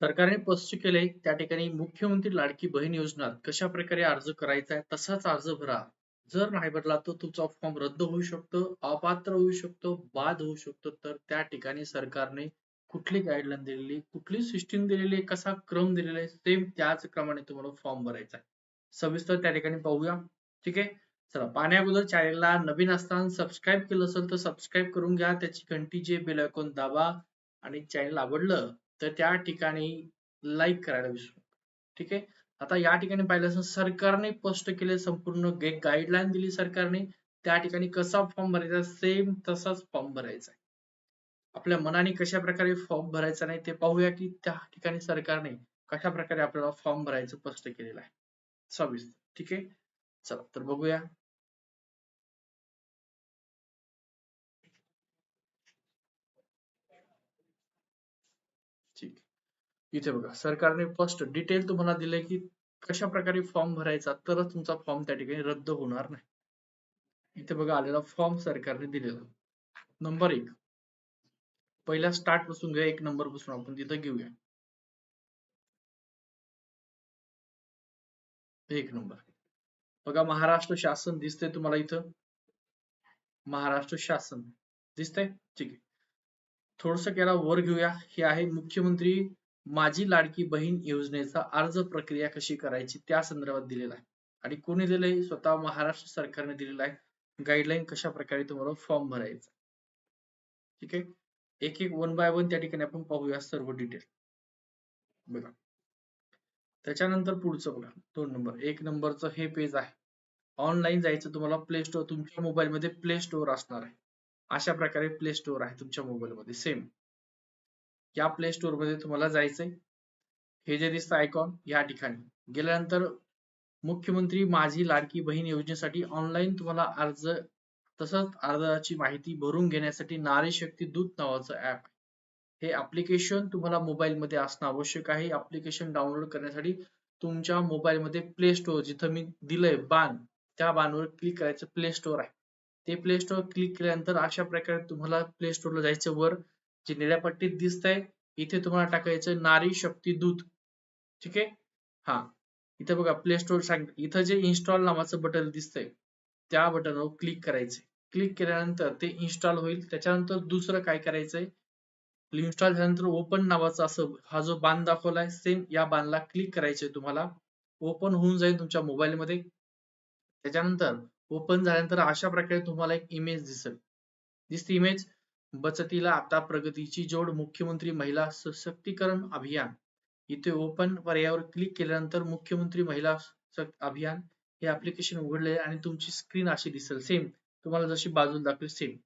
सरकारने स्पष्ट केले त्या ठिकाणी मुख्यमंत्री लाडकी बहीण योजना कशा प्रकारे अर्ज करायचा आहे तसाच अर्ज भरा. जर नाही भरला तर तुमचा फॉर्म रद्द होऊ शकतो अपात्र होऊ शकतो बाद होऊ शकतो. तर त्या ठिकाणी सरकारने कुठली गाईडलाईन दिलेली कुठली सिस्टीम दिलेली आहे कसा क्रम दिलेला आहे सेम त्याच क्रमाने तुम्हाला फॉर्म भरायचा आहे. सविस्तर त्या ठिकाणी पाहूया. ठीक आहे? चला पाण्या अगोदर चॅनलला नवीन असताना सबस्क्राईब केलं असेल तर सबस्क्राईब करून घ्या. त्याची घंटीचे बेल ऐकून दाबा आणि चॅनेल आवडलं तर त्या ठिकाणी लाईक करायला विसरू ठीक आहे? आता या ठिकाणी पाहिलं असं सरकारने स्पष्ट केले संपूर्ण गाईडलाईन दिली सरकारने. त्या ठिकाणी कसा फॉर्म भरायचा? सेम तसाच फॉर्म भरायचा आहे. आपल्या मनाने कशा प्रकारे फॉर्म भरायचा नाही ते पाहूया की त्या ठिकाणी सरकारने कशा प्रकारे आपल्याला फॉर्म भरायचं स्पष्ट केलेलं आहे. सविस्तर ठीक आहे? चला तर बघूया ठीक इथे बघा सरकारने फर्स्ट डिटेल तुम्हाला दिले की कशा प्रकारे फॉर्म भरायचा तरच तुमचा फॉर्म त्या ठिकाणी रद्द होणार नाही. इथे बघा आलेला फॉर्म सरकारने दिलेला. नंबर एक. पहिल्या स्टार्टपासून घ्या एक नंबरपासून आपण तिथं घेऊया. एक नंबर बघा महाराष्ट्र शासन दिसतंय तुम्हाला इथं? महाराष्ट्र शासन. दिसतंय? ठीक आहे. थोडस त्याला वर घेऊया. हे आहे मुख्यमंत्री माझी लाडकी बहीण योजनेचा अर्ज प्रक्रिया कशी करायची त्या संदर्भात दिलेला आहे. आणि कोणी दिलंय? स्वतः महाराष्ट्र सरकारने दिलेला आहे. गाईडलाईन कशा प्रकारे तुम्हाला फॉर्म भरायचा ठीक आहे? एक एक वन बाय वन त्या ठिकाणी आपण पाहूया सर्व डिटेल बघा. त्याच्यानंतर पुढचं बघा. दोन नंबर एक नंबरचं हे पेज आहे. ऑनलाईन जायचं तुम्हाला प्ले स्टोअर तुमच्या मोबाईल मध्ये प्ले स्टोअर असणार आहे. अशा प्रकारे प्ले स्टोअर आहे तुमच्या मोबाईल मध्ये. सेम या प्ले स्टोरमध्ये तुम्हाला जायचंय. हे जे दिसतं आयकॉन या ठिकाणी. गेल्यानंतर मुख्यमंत्री माझी लाडकी बहीण योजनेसाठी ऑनलाईन तुम्हाला अर्ज तसंच अर्जाची माहिती भरून घेण्यासाठी नारी शक्ती दूत नावाचं ऍप हे ऍप्लिकेशन तुम्हाला मोबाईल मध्ये असणं आवश्यक आहे. ऍप्लिकेशन डाउनलोड करण्यासाठी तुमच्या मोबाईल मध्ये प्ले स्टोअर जिथं मी दिलंय बाण त्या बाणवर क्लिक करायचं प्ले स्टोअर आहे. ते प्ले स्टोअर क्लिक केल्यानंतर अशा प्रकारे तुम्हाला प्ले स्टोअरला जायचं वर जे निळ्या पट्टीत दिसतंय इथे तुम्हाला टाकायचं नारी शक्ती दूत. ठीक आहे? हा. इथे बघा प्ले स्टोअर सांग इथं जे इन्स्टॉल नावाचं बटन दिसतंय त्या बटनवर क्लिक करायचंय. क्लिक केल्यानंतर ते इन्स्टॉल होईल. त्याच्यानंतर दुसरं काय करायचंय? इन्स्टॉल झाल्यानंतर ओपन नावाचा असं हा जो बाण दाखवलाय सेम या बाणला क्लिक करायचंय तुम्हाला. ओपन होऊन जाईल तुमच्या मोबाईल मध्ये. त्याच्यानंतर ओपन झाल्यानंतर अशा प्रकारे तुम्हाला एक इमेज दिसेल. दिसते इमेज बचतीला आता प्रगतीची जोड मुख्यमंत्री महिला सशक्तीकरण अभियान. इथे ओपन पर्यायावर क्लिक केल्यानंतर मुख्यमंत्री महिला अभियान हे ऍप्लिकेशन उघडले आणि तुमची स्क्रीन अशी दिसेल. सेम तुम्हाला जशी बाजूला दाखवेल सेम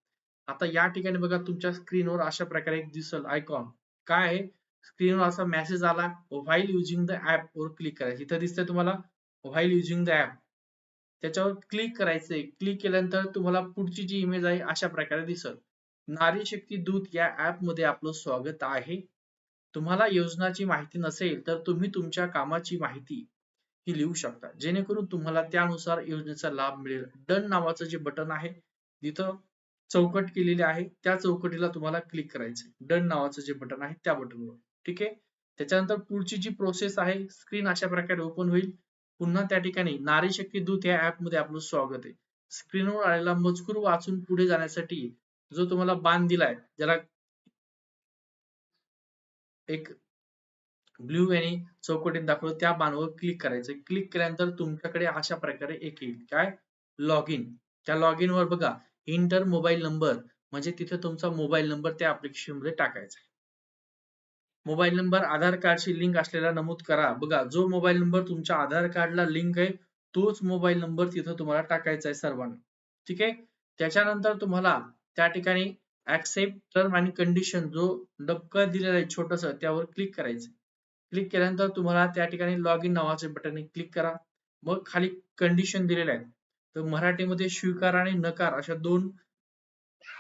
आता या ठिकाणी बघा तुमच्या स्क्रीनवर अशा प्रकारे एक दिसल आयकॉन काय आहे? स्क्रीनवर असा मेसेज आला व्हाईल युजिंग द ऍप वर क्लिक करायचं इथं दिसतंय तुम्हाला व्हाईल युजिंग द ऍप त्याच्यावर क्लिक करायचंय. क्लिक केल्यानंतर तुम्हाला पुढची जी इमेज आहे अशा प्रकारे दिसल. नारी शक्ती दूत या ऍपमध्ये आपलं स्वागत आहे. तुम्हाला योजनाची माहिती नसेल तर तुम्ही तुमच्या कामाची माहिती ही लिहू शकता. जेणेकरून तुम्हाला त्यानुसार योजनेचा लाभ मिळेल. डन नावाचं जे बटन आहे तिथं चौकट केलेली आहे. त्या चौकटीला तुम्हाला क्लिक करायचं डन नावाचं जे बटन आहे त्या बटनवर. ठीक आहे? त्याच्यानंतर पुढची जी प्रोसेस आहे स्क्रीन अशा प्रकारे ओपन होईल. पुन्हा त्या ठिकाणी नारी शक्ती दूत या ऍपमध्ये आपलं स्वागत आहे. स्क्रीनवर आलेला मजकूर वाचून पुढे जाण्यासाठी जो तुम्हाला बाण दिलाय ज्याला एक ब्ल्यू आणि चौकटीत दाखवलं त्या बाणवर क्लिक करायचं. क्लिक केल्यानंतर तुमच्याकडे अशा प्रकारे एक येईल. काय? लॉग इन त्या लॉग इन वर बघा इंटर मोबाईल नंबर म्हणजे तिथे तुमचा मोबाईल नंबर त्या अप्लिकेशनमध्ये टाकायचा मोबाईल नंबर आधार कार्डशी लिंक असलेला नमूद करा. बघा जो मोबाईल नंबर तुमच्या आधार कार्डला लिंक आहे तोच मोबाईल नंबर तिथं तुम्हाला टाकायचा आहे सर्वांना. ठीक आहे? त्याच्यानंतर तुम्हाला त्या ठिकाणी ऍक्सेप्ट टर्म आणि कंडिशन जो डबका दिलेला आहे छोटस त्यावर क्लिक करायचं. क्लिक केल्यानंतर तुम्हाला त्या ठिकाणी लॉग इन नावाचे बटन क्लिक करा. मग खाली कंडिशन दिलेल्या आहेत. तर मराठीमध्ये स्वीकार आणि नकार अशा दोन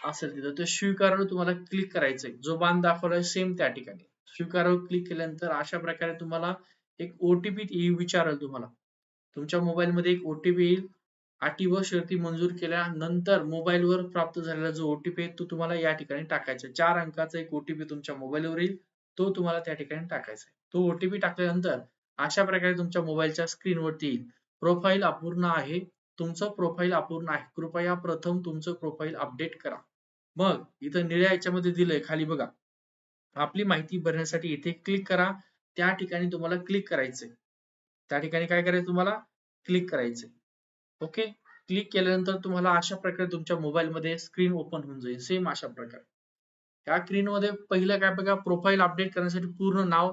असेल तिथं. तर स्वीकारवर तुम्हाला क्लिक करायचंय जो बाण दाखवलाय सेम त्या ठिकाणी. स्वीकारवर क्लिक केल्यानंतर अशा प्रकारे तुम्हाला एक ओटीपी विचारेल तुम्हाला. तुमच्या मोबाईल मध्ये एक ओटीपी येईल. अटी व शर्ती मंजूर केल्यानंतर मोबाईलवर प्राप्त झालेला जो ओटीपी आहे तो तुम्हाला या ठिकाणी टाकायचा चार अंकाचा एक ओटीपी तुमच्या मोबाईलवर येईल. तो तुम्हाला त्या ठिकाणी टाकायचा आहे. तो ओटीपी टाकल्यानंतर अशा प्रकारे तुमच्या मोबाईलच्या स्क्रीनवरती येईल. प्रोफाईल अपूर्ण आहे. तुमचं प्रोफाईल अपूर्ण आहे. कृपया प्रथम तुमचं प्रोफाईल अपडेट करा. मग इथं निळ्या याच्यामध्ये दिलंय खाली बघा. आपली माहिती भरण्यासाठी इथे क्लिक करा. त्या ठिकाणी तुम्हाला क्लिक करायचंय. त्या ठिकाणी काय करायचं तुम्हाला? क्लिक करायचंय. ओके? क्लिक केल्यानंतर तुम्हाला अशा प्रकारे तुमच्या मोबाईल मध्ये स्क्रीन ओपन होऊन जाईल. सेम अशा प्रकारे. या स्क्रीन मध्ये पहिलं काय बघा प्रोफाईल अपडेट करण्यासाठी पूर्ण नाव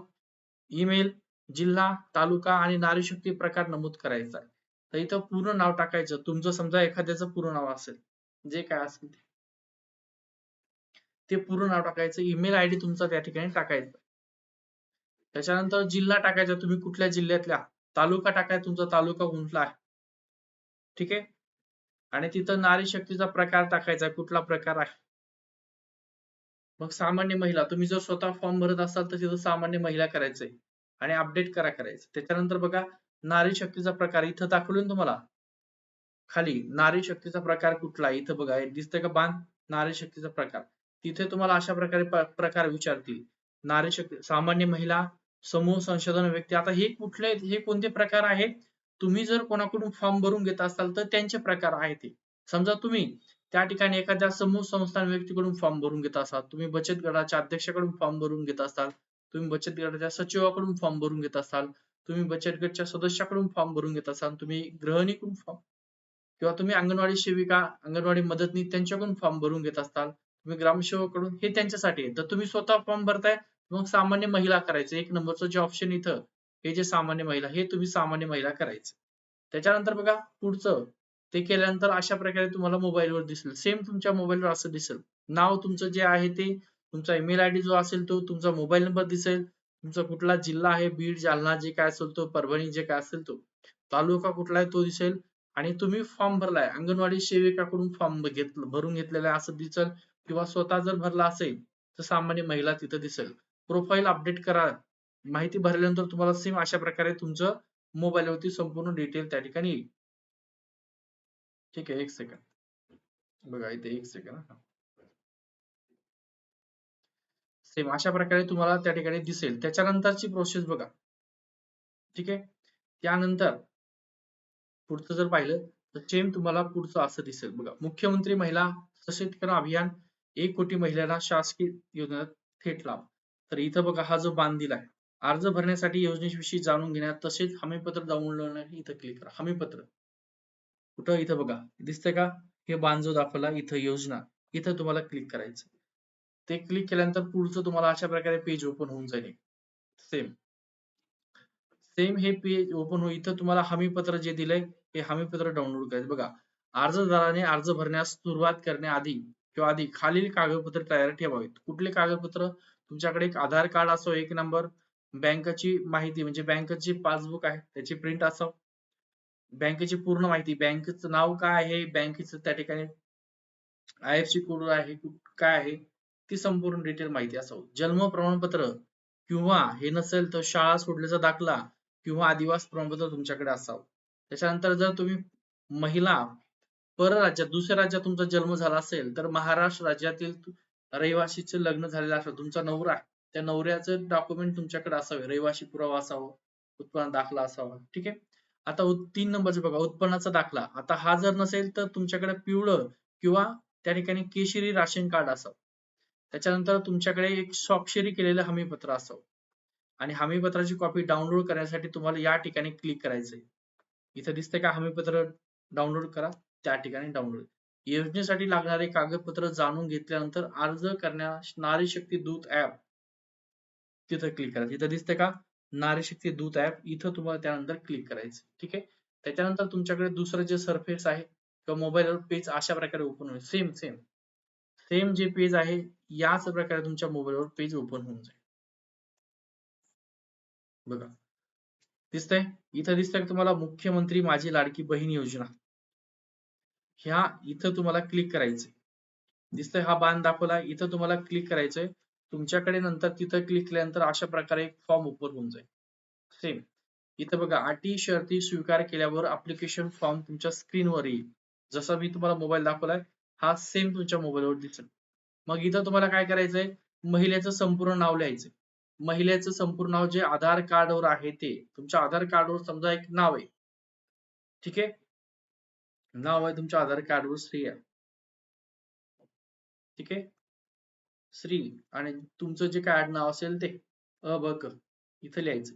ईमेल जिल्हा तालुका आणि नारी शक्ती प्रकार नमूद करायचा आहे. तर इथं पूर्ण नाव टाकायचं. तुमचं समजा एखाद्याचं पूर्ण नाव असेल जे काय असेल ते. पूर्ण नाव टाकायचं. ईमेल आयडी तुमचा त्या ठिकाणी टाकायचा. त्याच्यानंतर जिल्हा टाकायचा. तुम्ही कुठल्या जिल्ह्यातल्या? तालुका टाकायचा. तुमचा तालुका कुठला आहे? ठीक आहे? आणि तिथं नारी शक्तीचा प्रकार टाकायचा कुठला प्रकार आहे? मग सामान्य महिला तुम्ही जर स्वतः फॉर्म भरत असाल तर तिथं सामान्य महिला करायचंय आणि अपडेट करा करायचं. त्याच्यानंतर बघा नारी शक्तीचा प्रकार इथं दाखवलं तुम्हाला? खाली नारी शक्तीचा प्रकार कुठला इथं बघा दिसतंय का बाण? नारी शक्तीचा प्रकार. तिथे तुम्हाला अशा प्रकारे प्रकार विचारतील. नारी शक्ती सामान्य महिला समूह संशोधन व्यक्ती आता हे कुठले हे कोणते प्रकार आहेत तुम्ही जर कोणाकडून फॉर्म भरून घेत असाल तर त्यांचे प्रकार आहेत ते. समजा तुम्ही त्या ठिकाणी एखाद्या समूह संस्थान व्यक्तीकडून फॉर्म भरून घेत असाल तुम्ही बचत गटाच्या अध्यक्षाकडून फॉर्म भरून घेत असाल तुम्ही बचत गटाच्या सचिवाकडून फॉर्म भरून घेत असाल तुम्ही बचत गटच्या सदस्याकडून फॉर्म भरून घेत असाल तुम्ही गृहिणीकडून फॉर्म किंवा तुम्ही अंगणवाडी सेविका अंगणवाडी मदतनीस त्यांच्याकडून फॉर्म भरून घेत असाल तुम्ही ग्रामसेवकडून हे त्यांच्यासाठी आहे. तर तुम्ही स्वतः फॉर्म भरताय मग सामान्य महिला करायचं. एक नंबरचं जे ऑप्शन इथं हे जे सामान्य महिला हे तुम्ही सामान्य महिला करायचं. त्याच्यानंतर बघा पुढचं ते केल्यानंतर अशा प्रकारे तुम्हाला मोबाईलवर दिसेल. सेम तुमच्या मोबाईलवर असं दिसेल. नाव तुमचं जे आहे ते तुमचा ईमेल आयडी जो असेल तो तुमचा मोबाईल नंबर दिसेल. तुमचा कुठला जिल्हा आहे बीड जालना जे काय असेल तो परभणी जे काय असेल तो. तालुका कुठला आहे तो दिसेल. आणि तुम्ही फॉर्म भरलाय. अंगणवाडी सेविकाकडून फॉर्म घेतलं भरून घेतलेला आहे असं दिसेल. किंवा स्वतः जर भरला असेल तर सामान्य महिला तिथं दिसेल. प्रोफाईल अपडेट करा. माहिती भरल्यानंतर तुम्हाला सेम अशा प्रकारे तुमचं मोबाईलवरती संपूर्ण डिटेल त्या ठिकाणी येईल. ठीक आहे एक सेकंड बघा इथे एक सेकंड सेम अशा प्रकारे तुम्हाला त्या ठिकाणी दिसेल. त्याच्यानंतरची प्रोसेस बघा. ठीक आहे? त्यानंतर पुढचं जर पाहिलं तर सेम तुम्हाला पुढचं असं दिसेल. बघा मुख्यमंत्री महिला सशक्तीकरण अभियान एक कोटी महिलांना शासकीय योजना थेट लाभ. तर इथं बघा हा जो बांध आहे अर्ज भरण्यासाठी योजनेविषयी जाणून घेण्यात तसेच हमीपत्र डाउनलोड इथं क्लिक करा. हमीपत्र. कुठं? इथं बघा. दिसतंय का? हे बांजो दाखवला इथं योजना. इथं तुम्हाला क्लिक करायचं. ते क्लिक केल्यानंतर पुढचं तुम्हाला अशा प्रकारे पेज ओपन होऊन जाईल. सेम सेम हे पेज ओपन होईल इथं तुम्हाला हमीपत्र जे दिलंय हे हमीपत्र डाउनलोड करायचं. बघा. अर्जदाराने अर्ज भरण्यास सुरुवात करण्याआधी किंवा आधी खालील कागदपत्र तयार ठेवावीत. कुठले कागदपत्र? तुमच्याकडे एक आधार कार्ड असो एक नंबर. बँकेची माहिती म्हणजे बँकेची पासबुक आहे त्याची प्रिंट असावं. बँकेची पूर्ण माहिती बँकेचं नाव काय आहे बँकेचं त्या ठिकाणी आय एफ सी कोड आहे काय आहे ती संपूर्ण डिटेल माहिती असावं. जन्म प्रमाणपत्र किंवा हे नसेल तर शाळा सोडल्याचा दाखला किंवा आदिवास प्रमाणपत्र तुमच्याकडे असावं. त्याच्यानंतर जर तुम्ही महिला परराज्यात दुसऱ्या राज्यात तुमचा जन्म झाला असेल तर महाराष्ट्र राज्यातील रहिवाशीचे लग्न झालेलं असेल तुमचा नवरा त्या नवऱ्याचं डॉक्युमेंट तुमच्याकडे असावे. रहिवाशी पुरावा असावा उत्पन्न दाखला असावा. ठीक आहे? आता तीन नंबरचं बघा उत्पन्नाचा दाखला. आता हा जर नसेल तर तुमच्याकडे पिवळं किंवा त्या ठिकाणी केशरी राशन कार्ड असावं. त्याच्यानंतर तुमच्याकडे एक स्वाक्षरी केलेलं हमीपत्र असावं. आणि हमीपत्राची कॉपी डाउनलोड करण्यासाठी तुम्हाला या ठिकाणी क्लिक करायचंय इथं दिसतंय का? हमीपत्र डाउनलोड करा. त्या ठिकाणी डाउनलोड योजनेसाठी लागणारे कागदपत्र जाणून घेतल्यानंतर अर्ज करण्यास नारी शक्ती दूत ऍप तिथं क्लिक करायचं. इथं दिसतंय का? नारी शक्ती दूत ऍप इथं तुम्हाला त्यानंतर क्लिक करायचं. ठीक आहे? त्याच्यानंतर तुमच्याकडे दुसरं जे सरफेस आहे किंवा मोबाईलवर पेज अशा प्रकारे ओपन होईल. सेम सेम सेम जे पेज आहे याच प्रकारे तुमच्या मोबाईलवर पेज ओपन होऊन जाईल. बघा. दिसतंय? इथं दिसतंय तुम्हाला? मुख्यमंत्री माझी लाडकी बहीण योजना. ह्या इथं तुम्हाला क्लिक करायचंय. दिसतंय? हा बाण दाखवला. इथं तुम्हाला क्लिक करायचंय. तुमच्याकडे नंतर तिथं क्लिक केल्यानंतर अशा प्रकारे एक फॉर्म ओपन होऊन जाईल. सेम इथं बघा अटी शर्ती स्वीकार केल्यावर अप्लिकेशन फॉर्म तुमच्या स्क्रीनवर येईल. जसा मी तुम्हाला मोबाईल दाखवलाय हा सेम तुमच्या मोबाईलवर दिसेल. मग इथं तुम्हाला काय करायचंय? महिलेचं संपूर्ण नाव लिहायचंय. महिलेचं संपूर्ण नाव जे आधार कार्डवर आहे ते. तुमच्या आधार कार्डवर समजा एक नाव आहे. ठीक आहे? नाव आहे तुमच्या आधार कार्डवर स्त्रिया ठीक आहे? श्री आणि तुमचं जे काय नाव असेल ते अ ब क इथं लिहायचं.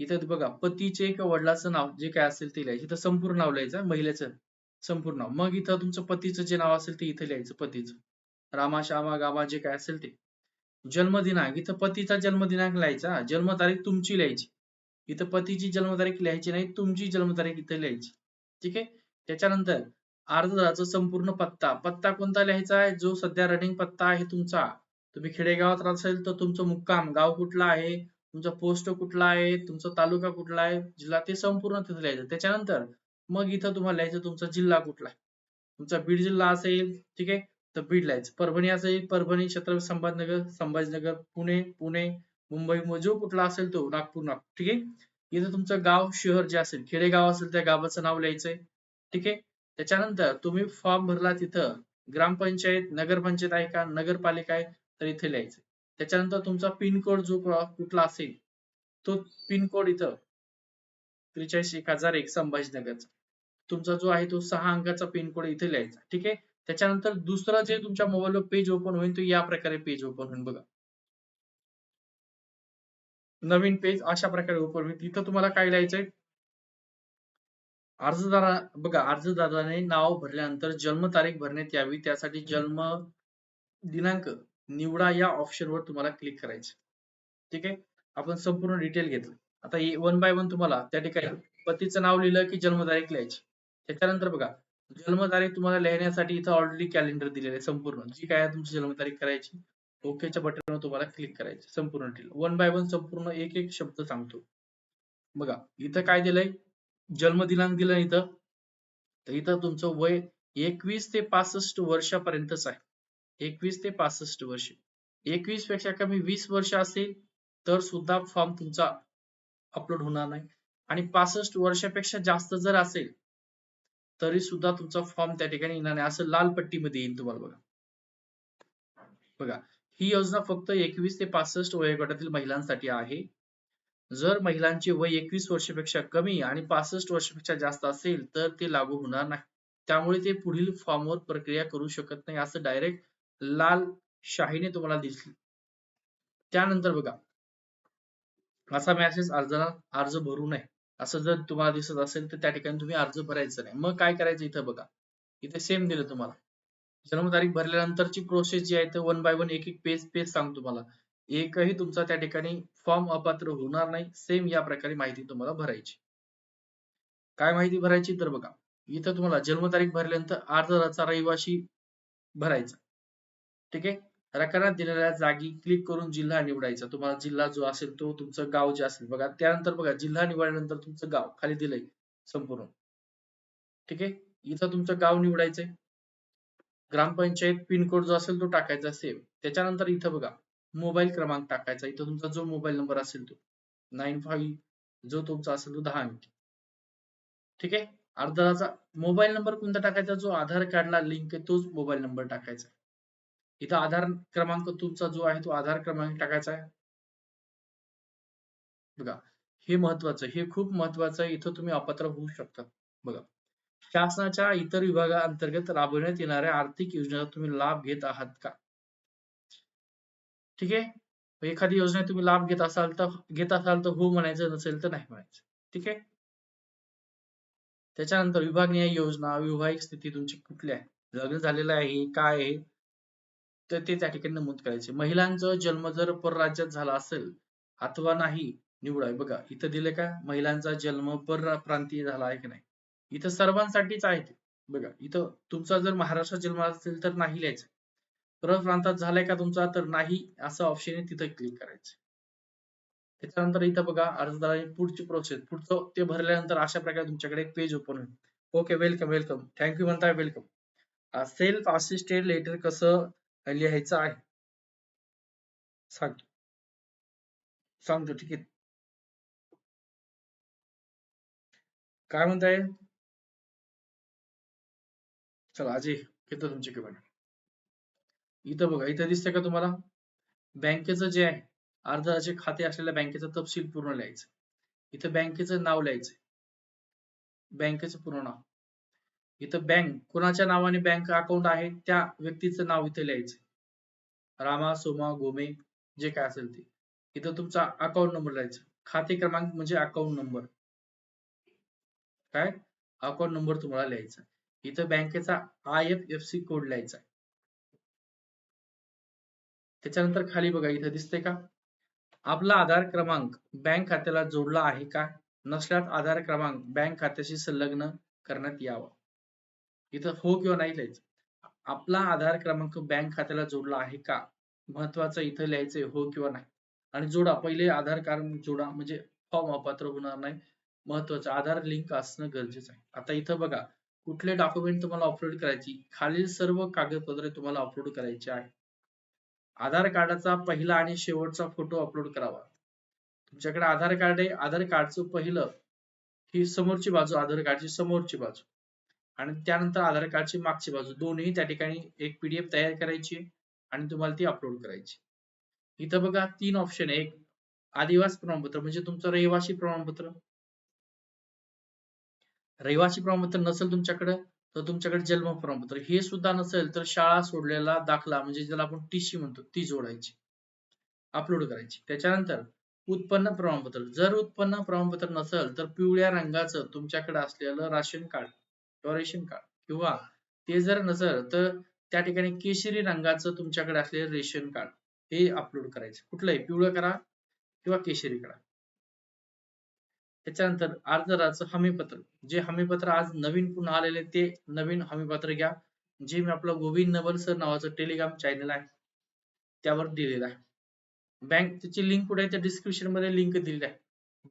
इथं बघा पतीचे किंवा वडिलाचं नाव जे काय असेल ते लिहायचं. इथं संपूर्ण नाव लिहायचं महिलेचं संपूर्ण नाव. मग इथं तुमचं पतीचं जे नाव असेल ते इथं लिहायचं पतीचं. रामा श्यामा गामा जे काय असेल ते. जन्मदिनांक इथं पतीचा जन्मदिनांक लिहायचा जन्मतारीख तुमची लिहायची. इथं पतीची जन्मतारीख लिहायची नाही तुमची जन्मतारीख इथं लिहायची. ठीक आहे? त्याच्यानंतर अर्जदाराचा संपूर्ण पत्ता. पत्ता कोणता लिहायचा आहे? जो सध्या रनिंग पत्ता आहे तुमचा. तुम्ही खेडेगावात राहत असेल तर तुमचं मुक्काम गाव कुठला आहे? तुमचा पोस्ट कुठला आहे? तुमचा तालुका कुठला आहे? जिल्हा ते संपूर्ण तिथे लिहायचं. त्याच्यानंतर मग इथं तुम्हाला लिहायचं तुमचा जिल्हा कुठला आहे. तुमचा बीड जिल्हा असेल ठीक आहे? तर बीड लिहायचं. परभणी असेल परभणी छत्रपती संभाजीनगर संभाजीनगर पुणे पुणे मुंबई जो कुठला असेल तो नागपूर नागपूर ठीक आहे? इथं तुमचं गाव शहर जे असेल खेडेगाव असेल त्या गावाचं नाव लिहायचंय ठीक आहे? त्याच्यानंतर तुम्ही फॉर्म भरला तिथं ग्रामपंचायत नगरपंचायत आहे का नगरपालिका आहे तर इथे लिहायचं. त्याच्यानंतर तुमचा पिनकोड जो कुठला असेल तो पिनकोड इथं त्रेचाळीस एक हजार एक संभाजीनगरचा. तुमचा जो आहे तो सहा अंकाचा पिनकोड इथे लिहायचा ठीक आहे? त्याच्यानंतर दुसरं जे तुमच्या मोबाईलवर पेज ओपन होईल तो या प्रकारे पेज ओपन होईल बघा. नवीन पेज अशा प्रकारे ओपन होईल. तिथं तुम्हाला काय लिहायचंय? अर्जदारा बघा अर्जदाराने नाव भरल्यानंतर जन्मतारीख भरण्यात यावी त्यासाठी जन्म दिनांक निवडा या ऑप्शनवर तुम्हाला क्लिक करायचं. ठीक आहे? आपण संपूर्ण डिटेल घेतलं. आता वन बाय वन तुम्हाला त्या ठिकाणी पतीचं नाव लिहिलं की जन्मतारीख लिहायची. त्याच्यानंतर बघा जन्मतारीख तुम्हाला लिहिण्यासाठी इथं ऑलरेडी कॅलेंडर दिलेलं आहे संपूर्ण. जी काय तुमची जन्मतारीख करायची ओकेच्या बटनवर तुम्हाला क्लिक करायचं संपूर्ण डिटेल वन बाय वन संपूर्ण एक एक शब्द सांगतो. बघा इथं काय दिलंय? जन्म दिनांक दिला इथं तर इथं तुमचं वय एकवीस ते पासष्ट वर्षापर्यंतच आहे. एकवीस ते पासष्ट वर्ष. एकवीसपेक्षा कमी वीस वर्ष असेल तर सुद्धा फॉर्म तुमचा अपलोड होणार नाही. आणि पासष्ट वर्षापेक्षा जास्त जर असेल तरी सुद्धा तुमचा फॉर्म त्या ठिकाणी येणार नाही. असं लाल पट्टीमध्ये येईल तुम्हाला बघा. बघा ही योजना फक्त एकवीस ते पासष्ट वयोगटातील महिलांसाठी आहे. जर महिलांचे वय एकवीस वर्षापेक्षा कमी आणि पासष्ट वर्षापेक्षा जास्त असेल तर ते लागू होणार नाही. त्यामुळे ते पुढील फॉर्मवर प्रक्रिया करू शकत नाही असं डायरेक्ट लाल शाहीने तुम्हाला दिसली. त्यानंतर बघा. असा मेसेज अर्जाला अर्ज भरू नये. असं जर तुम्हाला दिसत असेल तर त्या ठिकाणी तुम्ही अर्ज भरायचा नाही. मग काय करायचं इथं बघा. इथे सेम दिलं तुम्हाला. जन्मतारीख भरल्यानंतरची प्रोसेस जी आहे वन बाय वन एक एक पेज पेज सांगतो तुम्हाला. एकही तुमचा त्या ठिकाणी फॉर्म अपात्र होणार नाही. सेम या प्रकारे माहिती तुम्हाला भरायची. काय माहिती भरायची? तर बघा इथं तुम्हाला जन्मतारीख भरल्यानंतर अर्जदाराचा रहिवाशी भरायचा. ठीक आहे? प्रकारात दिलेल्या जागी क्लिक करून जिल्हा निवडायचा. तुम्हाला जिल्हा जो असेल तो तुमचं गाव जे असेल बघा त्यानंतर बघा जिल्हा निवडल्यानंतर तुमचं गाव खाली दिलंय संपूर्ण. ठीक आहे? इथं तुमचं गाव निवडायचंय. ग्रामपंचायत पिनकोड जो असेल तो टाकायचा सेम त्याच्यानंतर इथं बघा मोबाईल क्रमांक टाकायचा. इथं तुमचा जो मोबाईल नंबर असेल तो नाईन फाईव्ह जो तुमचा असेल तो दहा अंकी ठीक आहे? अर्धाचा मोबाईल नंबर कोणता टाकायचा? जो आधार कार्डला लिंक आहे तोच मोबाईल नंबर टाकायचा. इथं आधार क्रमांक तुमचा जो आहे तो आधार क्रमांक टाकायचा आहे. बघा हे महत्वाचं हे खूप महत्वाचं आहे. इथं तुम्ही अपात्र होऊ शकता. बघा शासनाच्या इतर विभागाअंतर्गत राबवण्यात येणाऱ्या आर्थिक योजनेचा तुम्ही लाभ घेत आहात का? ठीक आहे? एखादी योजना तुम्ही लाभ घेत असाल तर घेत असाल तर हो म्हणायचं नसेल तर नाही म्हणायचं. ठीक आहे? त्याच्यानंतर विभागनीय योजना विवाहिक स्थिती तुमची कुठली आहे? लग्न झालेलं आहे काय आहे? तर ते त्या ठिकाणी नमूद करायचे. महिलांचा जन्म जर परराज्यात झाला असेल अथवा नाही निवडाय बघा इथं दिले का? महिलांचा जन्म पर प्रांतीय झाला आहे की नाही? इथं सर्वांसाठीच आहे ते. बघा इथं तुमचा जर महाराष्ट्रात जन्म असेल तर नाही लिहायचं. परप्रांतात झालाय का तुमचा? तर नाही असं ऑप्शन आहे तिथं क्लिक करायचं. त्याच्यानंतर इथं बघा अर्जदाराने पुढची प्रोसेस पुढचं ते भरल्यानंतर अशा प्रकारे तुमच्याकडे एक पेज ओपन होईल. Okay welcome welcome thank you म्हणताय वेलकम सेल्फ असिस्टेड लेटर कसं लिहायचं आहे? सांगतो सांगतो ठीक आहे. काय म्हणताय? चला अजय घेतो तुमची कमेंट इथं बघा इथं दिसतंय का तुम्हाला? बँकेचं जे आहे अर्जाचे खाते असलेल्या बँकेचा तपशील पूर्ण लिहायचं. इथं बँकेचं नाव लिहायचं. बँकेचं पूर्ण नाव. इथं बँक कोणाच्या नावाने बँक अकाउंट आहे त्या व्यक्तीचं नाव इथे लिहायचं. रामा सोमा गोमे जे काय असेल ते. इथं तुमचा अकाउंट नंबर लिहायचा. खाते क्रमांक म्हणजे अकाउंट नंबर काय? अकाउंट नंबर तुम्हाला लिहायचा. इथं बँकेचा I F F C code लिहायचा. त्याच्यानंतर खाली बघा इथं दिसते का? आपला आधार क्रमांक बँक खात्याला जोडला आहे का? नसल्यास आधार क्रमांक बँक खात्याशी संलग्न करण्यात यावा. इथं हो किंवा नाही लिहायचं. आपला आधार क्रमांक बँक खात्याला जोडला आहे का? महत्वाचं इथं लिहायचंय हो किंवा नाही. आणि जोडा पहिले आधार कार्ड जोडा म्हणजे फॉर्म अपात्र होणार नाही. महत्वाचं आधार लिंक असणं गरजेचं आहे. आता इथं बघा कुठले डॉक्युमेंट तुम्हाला अपलोड करायची? खालील सर्व कागदपत्रे तुम्हाला अपलोड करायची आहे. आधार कार्डाचा पहिला आणि शेवटचा फोटो अपलोड करावा. तुमच्याकडे आधार कार्ड आहे आधार कार्डचं पहिलं ही समोरची बाजू आधार कार्डची समोरची बाजू. आणि त्यानंतर आधार कार्डची मागची बाजू दोन्ही त्या ठिकाणी एक पीडीएफ तयार करायची आणि तुम्हाला ती अपलोड करायची. इथं बघा तीन ऑप्शन आहे. एक आदिवासी प्रमाणपत्र म्हणजे तुमचं रहिवासी प्रमाणपत्र. रहिवासी प्रमाणपत्र नसेल तुमच्याकडे तर तुमच्याकडे जन्म प्रमाणपत्र हे सुद्धा नसेल तर शाळा सोडलेला दाखला म्हणजे ज्याला आपण टीसी म्हणतो ती जोडायची. अपलोड करायची. त्याच्यानंतर उत्पन्न प्रमाणपत्र. जर उत्पन्न प्रमाणपत्र नसेल तर पिवळ्या रंगाचं तुमच्याकडे असलेलं राशन कार्ड किंवा रेशन कार्ड किंवा ते जर नसेल तर त्या ठिकाणी केशरी रंगाचं तुमच्याकडे असलेलं रेशन कार्ड हे अपलोड करायचं. कुठलंही पिवळं करा किंवा केशरी करा. त्याच्यानंतर अर्जदाराचं हमीपत्र. जे हमीपत्र आज नवीन पुन्हा आलेले ते नवीन हमीपत्र घ्या. जे मी आपलं गोविंद नवल सर नावाचं टेलिग्राम चॅनल आहे त्यावर दिलेलं आहे. बँक त्याची लिंक कुठे आहे? त्या डिस्क्रिप्शनमध्ये लिंक दिलेली आहे.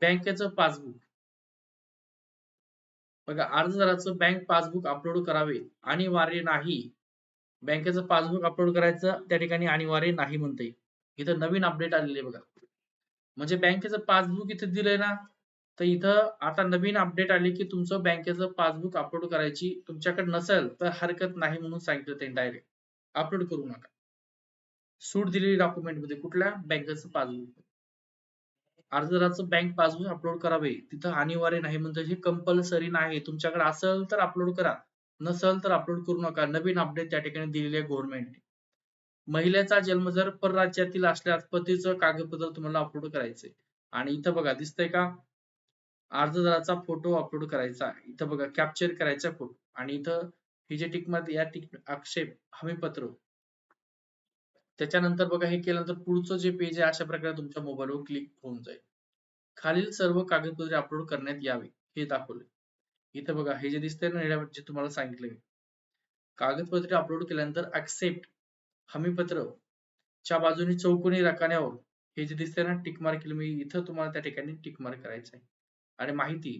बँकेचं पासबुक बघा अर्जदाराचं बँक पासबुक अपलोड करावे अनिवार्य नाही. बँकेचं पासबुक अपलोड करायचं त्या ठिकाणी अनिवार्य नाही म्हणते इथं नवीन अपडेट आलेले बघा. म्हणजे बँकेचं पासबुक इथे दिलंय ना तर इथं आता नवीन अपडेट आली की तुमचं बँकेचं पासबुक अपलोड करायची तुमच्याकडे नसेल तर हरकत नाही म्हणून सांगितलं त्यांनी डायरेक्ट अपलोड करू नका. सूट दिलेली डॉक्युमेंटमध्ये कुठल्या बँकेचं पासबुक अर्जदाराचं बँक पासबुक अपलोड करावे. तिथं अनिवार्य नाही म्हणजे हे कंपल्सरी नाही. तुमच्याकडे असेल तर अपलोड करा. नसेल तर अपलोड करू नका. नवीन अपडेट त्या ठिकाणी दिलेली आहे गव्हर्नमेंटने महिलेचा जन्म जर परराज्यातील असल्यास पतीचं कागदपत्र तुम्हाला अपलोड करायचंय. आणि इथं बघा दिसतंय का? अर्जदाराचा फोटो अपलोड करायचा. इथं बघा कॅप्चर करायचा फोटो आणि इथं हे जे टिकमध्ये या टिक आक्षेप हमीपत्र. त्याच्यानंतर बघा हे केल्यानंतर पुढचं जे पेज आहे अशा प्रकारे तुमच्या मोबाईलवर क्लिक होऊन जाईल. खालील सर्व कागदपत्रे अपलोड करण्यात यावे हे दाखवले इथं बघा हे जे दिसतंय ना जे तुम्हाला सांगितले कागदपत्रे अपलोड केल्यानंतर ऍक्सेप्ट हमीपत्र च्या बाजूने चौकोनी रकान्यावर हे जे दिसतंय ना टिक मार्क केलं मी इथं तुम्हाला त्या ठिकाणी टिक मार्क करायचं आहे आणि माहिती.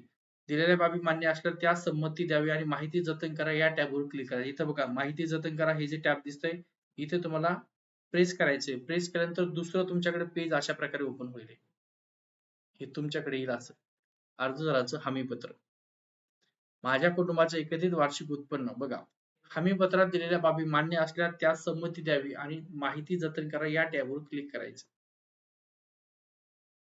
दिलेल्या बाबी मान्य असल्यास त्या संमती द्यावी आणि माहिती जतन करा या टॅबवर क्लिक करा. इथं बघा माहिती जतन करा हे जे टॅब दिसतंय इथे तुम्हाला प्रेस करायचे प्रेस केल्यानंतर दुसरं तुमच्याकडे पेज अशा प्रकारे ओपन होईल. हे तुमच्याकडे येईल असं. अर्जदाराचं हमीपत्र. माझ्या कुटुंबाचे एकत्रित वार्षिक उत्पन्न. बघा हमीपत्रात दिलेल्या बाबी मान्य असल्यास त्या संमती द्यावी आणि माहिती जतन करा या टॅबवर क्लिक करायचं.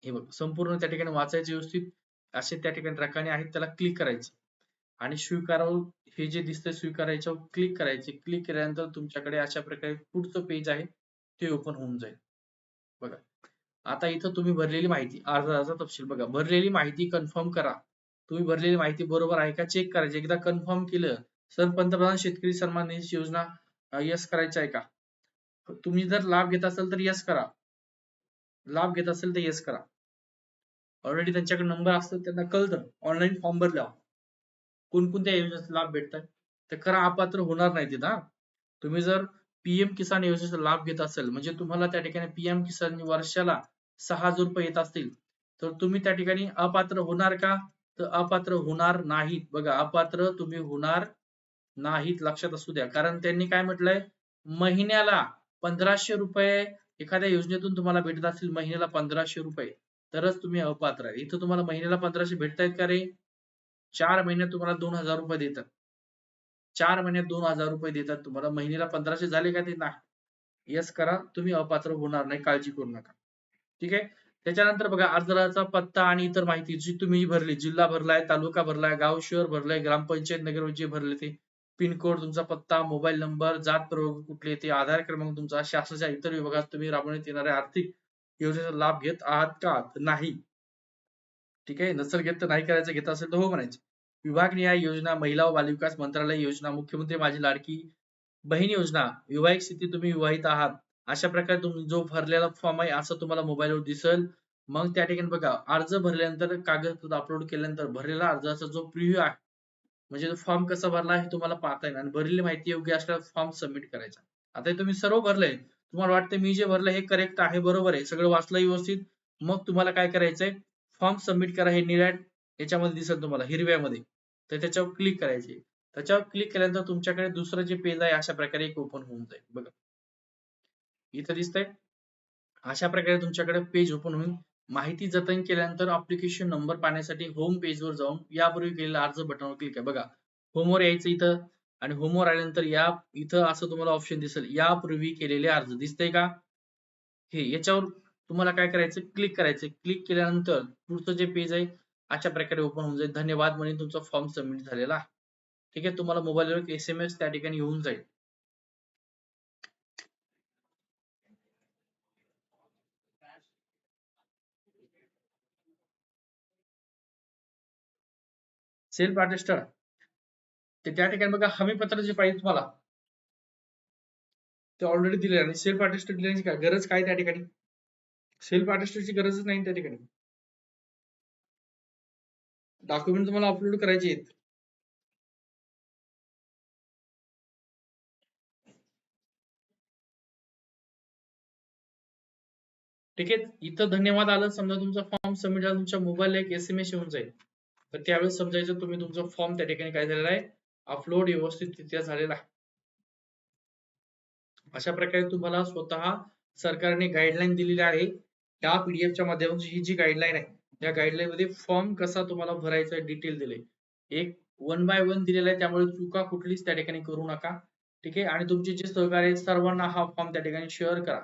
हे बघ संपूर्ण त्या ठिकाणी वाचायचे व्यवस्थित. असे त्या ठिकाणी रकाने आहेत त्याला क्लिक करायचं. आणि स्वीकारावर हे जे दिसतंय स्वीकारायच्यावर क्लिक करायचे. क्लिक केल्यानंतर तुमच्याकडे अशा प्रकारे पुढचं पेज आहे ते ओपन होऊन जाईल. बघा. आता इथं तुम्ही भरलेली माहिती अर्जाचा तपशील बघा. भरलेली माहिती कन्फर्म करा. तुम्ही भरलेली माहिती बरोबर आहे का? चेक करायची. एकदा कन्फर्म केलं सर पंतप्रधान शेतकरी सन्मान निधी योजना यस करायचं आहे का? तुम्ही जर लाभ घेत असाल तर यस करा. लाभ घेत असेल तर यस करा. ऑलरेडी त्यांच्याकडे नंबर असतो त्यांना कळतं. ऑनलाईन फॉर्म भरल्यावर कोणकोणत्या योजनेचा लाभ भेटतात तर करा अपात्र होणार नाही तिथं तुम्ही जर पीएम किसान योजनेचा लाभ घेत असेल म्हणजे तुम्हाला त्या ठिकाणी पीएम किसान वर्षाला सहा हजार रुपये येत असतील तर तुम्ही त्या ठिकाणी अपात्र होणार का? तर अपात्र होणार नाहीत. बघा अपात्र तुम्ही होणार नाहीत लक्षात असू द्या. कारण त्यांनी काय म्हटलंय? महिन्याला पंधराशे रुपये एखाद्या योजनेतून तुम्हाला भेटत असतील महिन्याला पंधराशे रुपये. तरच तुम्ही अपात्र आहे. इथं तुम्हाला महिन्याला पंधराशे भेटतायत का रे? चार महिन्यात तुम्हाला दोन हजार रुपये देतात. चार महिन्यात दोन हजार रुपये देतात तुम्हाला. महिन्याला पंधराशे झाले का ते नाही यस करा. तुम्ही अपात्र होणार नाही. काळजी करू नका. ठीक आहे? त्याच्यानंतर बघा अर्जदाराचा पत्ता आणि इतर माहिती जी तुम्ही भरली जिल्हा भरलाय तालुका भरलाय गाव शहर भरलाय ग्रामपंचायत नगर जे भरले ते. पिनकोड तुमचा पत्ता मोबाईल नंबर जात प्रयोग कुठले ते आधार क्रमांक तुमचा शासनाच्या इतर विभागात तुम्ही राबवण्यात येणाऱ्या आर्थिक योजनेचा लाभ घेत आहात का? नाही. ठीक आहे? नसेल घेत तर नाही करायचं घेत असेल तर हो म्हणायचे. विभागनिहाय योजना महिला व बालविकास मंत्रालय योजना मुख्यमंत्री माझी लाडकी बहीण योजना विवाहिक स्थिती तुम्ही विवाहित आहात. अशा प्रकारे तुम्ही जो भरलेला फॉर्म आहे असं तुम्हाला मोबाईलवर दिसेल. मग त्या ठिकाणी बघा अर्ज भरल्यानंतर कागदपत्र अपलोड केल्यानंतर भरलेला अर्जाचा जो प्रिव्ह्यू आहे म्हणजे फॉर्म कसा भरला हे तुम्हाला पाहता येईल. आणि भरलेली माहिती योग्य असल्यास फॉर्म सबमिट करायचा. आता हे तुम्ही सर्व भरले तुम्हाला वाटतं मी जे भरलं हे करेक्ट आहे बरोबर आहे. सगळं वाचलं व्यवस्थित. मग तुम्हाला काय करायचंय? फॉर्म सबमिट करा हे निळ्या याच्यामध्ये दिसेल तुम्हाला हिरव्यामध्ये. तर त्याच्यावर क्लिक करायचे. त्याच्यावर क्लिक केल्यानंतर तुमच्याकडे दुसरं जे पेज आहे अशा प्रकारे एक ओपन होऊन जाईल. बघा. इथं दिसतंय. अशा प्रकारे तुमच्याकडे पेज ओपन होईल. माहिती जतन केल्यानंतर अप्लिकेशन नंबर पाहण्यासाठी होम पेजवर जाऊन यापूर्वी केलेला अर्ज बटनवर क्लिक आहे बघा. होमवर यायचं इथं. आणि होमवर आल्यानंतर या इथं असं तुम्हाला ऑप्शन दिसेल यापूर्वी केलेले अर्ज. दिसतंय का? हे याच्यावर तुम्हाला काय करायचं? क्लिक करायचं. क्लिक केल्यानंतर पुढचं जे पेज आहे अशा प्रकारे ओपन होऊन जाईल. धन्यवाद म्हणून तुमचा फॉर्म सबमिट झालेला आहे. ठीक आहे? तुम्हाला मोबाईलवर एस एम एस त्या ठिकाणी येऊन जाईल. सेल्फ अटेस्टर तर त्या ठिकाणी बघा हमी पत्र जे पाहिजे तुम्हाला ते ऑलरेडी दिले आणि सेल्फ अटेस्टेड दिल्याची काय गरज काय त्या ठिकाणी? सेल्फ अटेस्टेडची गरजच नाही त्या ठिकाणी. डॉक्युमेंट तुम्हाला अपलोड करायचे आहेत. ठीक आहे? इथं धन्यवाद आलं. समजा तुमचा फॉर्म सबमिट झाला तुमच्या मोबाईलला एक एस एम एस येऊन जाईल. तर त्यावेळेस समजायचं तुम्ही तुमचा फॉर्म त्या ठिकाणी काय झालेला आहे? अपलोड व्यवस्थितरित्या झालेला आहे. अशा प्रकारे तुम्हाला स्वतः सरकारने गाईडलाईन दिलेली आहे. त्या पीडीएफ च्या माध्यमातून ही जी गाईडलाईन आहे त्या गाईडलाईन मध्ये फॉर्म कसा तुम्हाला भरायचा डिटेल दिले. एक वन बाय वन दिलेला आहे त्यामुळे चुका कुठलीच त्या ठिकाणी करू नका. ठीक आहे? आणि तुमचे जे सहकार्य सर्वांना हा फॉर्म त्या ठिकाणी शेअर करा.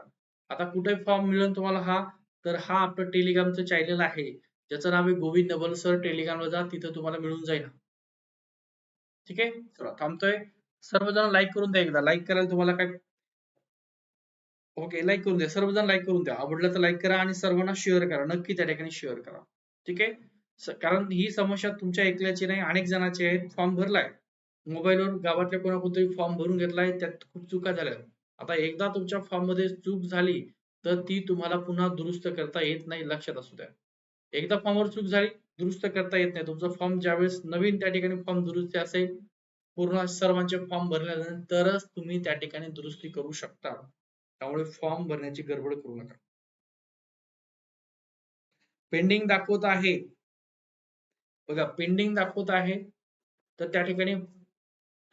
आता कुठे फॉर्म मिळेल तुम्हाला हा? तर हा आपलं टेलिग्रामचं चॅनल आहे. ज्याचं नाव आहे गोविंद नबल सर टेलिग्रामला जा तिथं तुम्हाला मिळून जाईल ठीक आहे? चला थांबतोय. सर्वजण लाईक करून द्या एकदा. लाईक करायला तुम्हाला काय? ओके लाईक करून द्या. सर्वजण लाईक करून द्या. आवडलं तर लाईक करा आणि सर्वांना शेअर करा. नक्की त्या ठिकाणी शेअर करा. ठीक आहे? कारण ही समस्या तुमच्या एकल्याची नाही अनेक जणांची आहे. फॉर्म भरलाय. मोबाईलवर गावातल्या कोणाकोणतरी फॉर्म भरून घेतलाय. त्यात खूप चुका झाल्या. आता एकदा तुमच्या फॉर्ममध्ये चूक झाली तर ती तुम्हाला पुन्हा दुरुस्त करता येत नाही लक्षात असू द्या. एकदा फॉर्मवर चूक झाली दुरुस्त करता येत नाही. तुमचा फॉर्म ज्यावेळेस नवीन त्या ठिकाणी फॉर्म दुरुस्ती असेल पूर्ण सर्वांचे फॉर्म भरल्यानंतरच तुम्ही त्या ठिकाणी दुरुस्ती करू शकता. त्यामुळे फॉर्म भरण्याची गडबड करू नका. पेंडिंग दाखवत आहे. बघा पेंडिंग दाखवत आहे. तर त्या ठिकाणी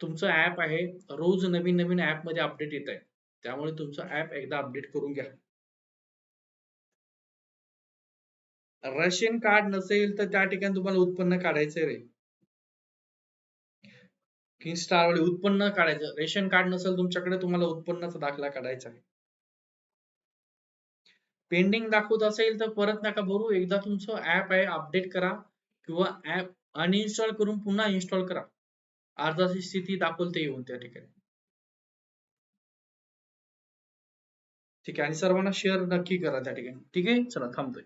तुमचं ऍप आहे. रोज नवीन नवीन ऍपमध्ये अपडेट येत आहे. त्यामुळे तुमचं ऍप एकदा अपडेट करून घ्या. रेशन कार्ड नसेल तर त्या ठिकाणी तुम्हाला उत्पन्न काढायचंय रे. स्टार उत्पन्न काढायचं. रेशन कार्ड नसेल तुमच्याकडे तुम्हाला उत्पन्नाचा दाखला काढायचा आहे. पेंडिंग दाखवत असेल तर परत नका भरू. एकदा तुमचं ऍप आहे अपडेट करा किंवा ऍप अनइन्स्टॉल करून पुन्हा इन्स्टॉल करा. अर्जाची स्थिती दाखवते येऊन त्या ठिकाणी. ठीक आहे. आणि सर्वांना शेअर नक्की करा त्या ठिकाणी. ठीक आहे? चला थांबतोय.